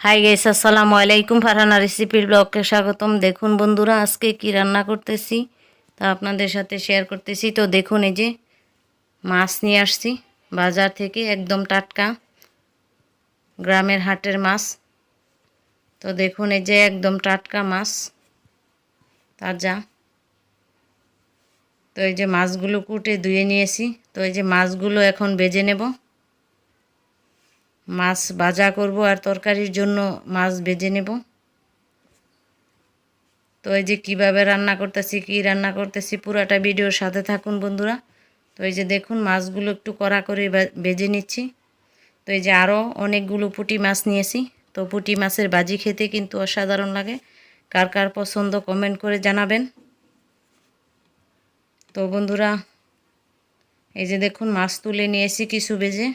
Hi guys আসসালামু আলাইকুম ফারহানা রেসিপির ব্লগকে স্বাগতম। দেখুন বন্ধুরা, আজকে কি রান্না করতেছি? তা আপনাদের সাথে শেয়ার করতেছি। তো দেখুন, এই যে মাছ নিয়ে আসছি, বাজার থেকে একদম টাটকা, গ্রামের হাটের মাছ। তো দেখুন, এই যে একদম টাটকা মাছ, তাজা। তো এই যে মাছগুলো কুটে ধুয়ে নিয়েছি। তো এই যে মাছগুলো এখন বেজে নেব। মাছ ভাজা করব আর তরকারির জন্য মাছ ভেজে নেব। তো এই যে কীভাবে রান্না করতেছি, কী রান্না করতেছি, পুরাটা ভিডিওর সাথে থাকুন বন্ধুরা। তো এই যে দেখুন, মাছগুলো একটু কড়া করে ভেজে নিচ্ছি। তো এই যে আরও অনেকগুলো পুঁটি মাছ নিয়েছি। তো পুটি মাছের বাজি খেতে কিন্তু অসাধারণ লাগে। কার কার পছন্দ কমেন্ট করে জানাবেন। তো বন্ধুরা, এই যে দেখুন, মাছ তুলে নিয়েছি কিছু বেজে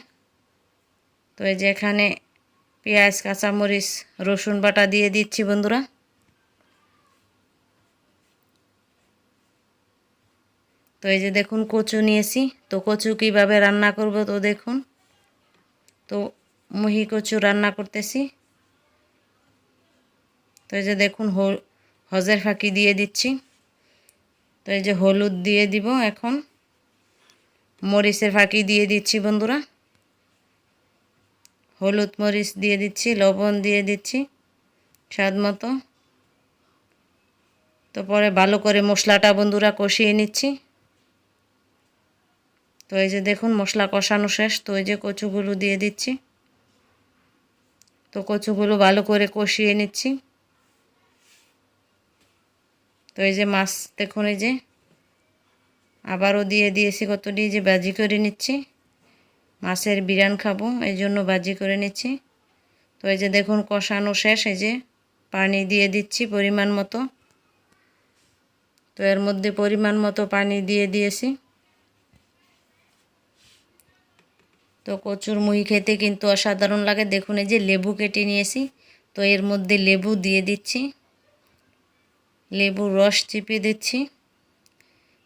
তো এই যে এখানে পেঁয়াজ, কাঁচামরিচ, রসুন বাটা দিয়ে দিচ্ছি বন্ধুরা। তো এই যে দেখুন কচু নিয়েছি। তো কচু কীভাবে রান্না করব তো দেখুন। তো মুহি কচু রান্না করতেছি। তো এই যে দেখুন হজের ফাঁকি দিয়ে দিচ্ছি। তো এই যে হলুদ দিয়ে দিব এখন। মরিচের ফাঁকি দিয়ে দিচ্ছি বন্ধুরা। হলুদ মরিচ দিয়ে দিচ্ছি, লবণ দিয়ে দিচ্ছি, স্বাদ মতো। তো পরে ভালো করে মশলাটা বন্ধুরা কষিয়ে নিচ্ছি। তো এই যে দেখুন মশলা কষানো শেষ, তো এই যে কচুগুলো দিয়ে দিচ্ছি। তো কচুগুলো ভালো করে কষিয়ে নিচ্ছি। তো এই যে মাছ দেখুন এই যে, আবারও দিয়ে দিয়েছি কতটি যে বাজি করে নিচ্ছি। মাছের বিরান খাব, এই জন্য বাজি করে নিচ্ছি। তো এই যে দেখুন কষানো শেষ, এই যে পানি দিয়ে দিচ্ছি পরিমাণ মতো। তো এর মধ্যে পরিমাণ মতো পানি দিয়ে দিয়েছি। তো কচুর মুহি খেতে কিন্তু অসাধারণ লাগে। দেখুন এই যে লেবু কেটে নিয়েছি, তো এর মধ্যে লেবু দিয়ে দিচ্ছি। লেবুর রস চিপে দিচ্ছি।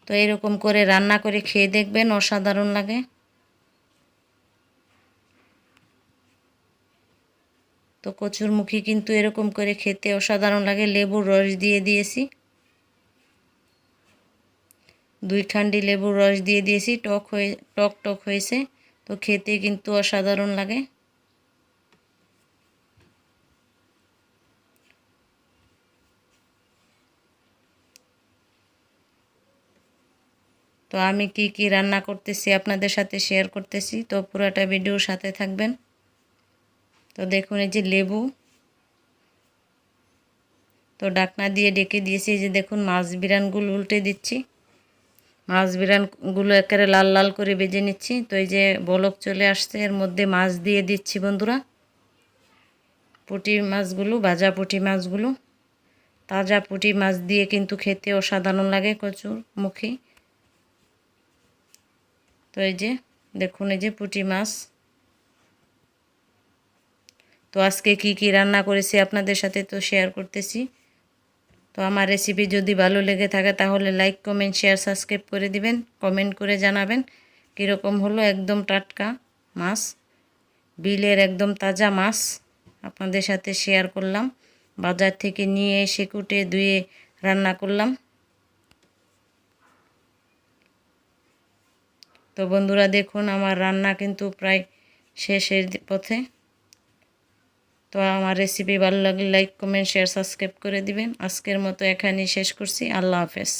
তো এরকম করে রান্না করে খেয়ে দেখবেন, অসাধারণ লাগে। তো কচুর মুখি কিন্তু এরকম করে খেতে অসাধারণ লাগে, লেবুর রস দিয়ে দিয়েছি। দুই খান্ডি লেবুর রস দিয়ে দিয়েছি, টক হয়ে, টক টক হয়েছে, তো খেতে কিন্তু অসাধারণ লাগে। তো আমি কি কি রান্না করতেছি আপনাদের সাথে শেয়ার করতেছি, তো পুরোটা ভিডিওর সাথে থাকবেন। তো দেখুন, এই যে লেবু। তো ডাকনা দিয়ে ডেকে দিয়েছি যে দেখুন, মাছ বিরানগুলো উল্টে দিচ্ছি। মাছ বিরানগুলো একেবারে লাল লাল করে বেজে নিচ্ছি। তো এই যে বলক চলে আসছে, এর মধ্যে মাছ দিয়ে দিচ্ছি বন্ধুরা। পুঁটি মাছগুলো, ভাজা পুঁটি মাছগুলো। তাজা পুঁটি মাছ দিয়ে কিন্তু খেতে অসাধারণ লাগে কচুর মুখী। তো এই যে দেখুন, এই যে পুঁটি মাছ। তো আজকে কি কি রান্না করেছি আপনাদের সাথে তো শেয়ার করতেছি। তো আমার রেসিপি যদি ভালো লেগে থাকে তাহলে লাইক কমেন্ট শেয়ার সাবস্ক্রাইব করে দিবেন। কমেন্ট করে জানাবেন কীরকম হলো একদম টাটকা মাছ, বিলের একদম তাজা মাছ আপনাদের সাথে শেয়ার করলাম। বাজার থেকে নিয়ে এসে কুটে ধুয়ে রান্না করলাম। তো বন্ধুরা দেখুন আমার রান্না কিন্তু প্রায় শেষের পথে। তো আমার রেসিপি ভালো লাগলে লাইক কমেন্ট শেয়ার সাবস্ক্রাইব করে দিবেন। আজকের মতো এখানেই শেষ করছি। আল্লাহ হাফেজ।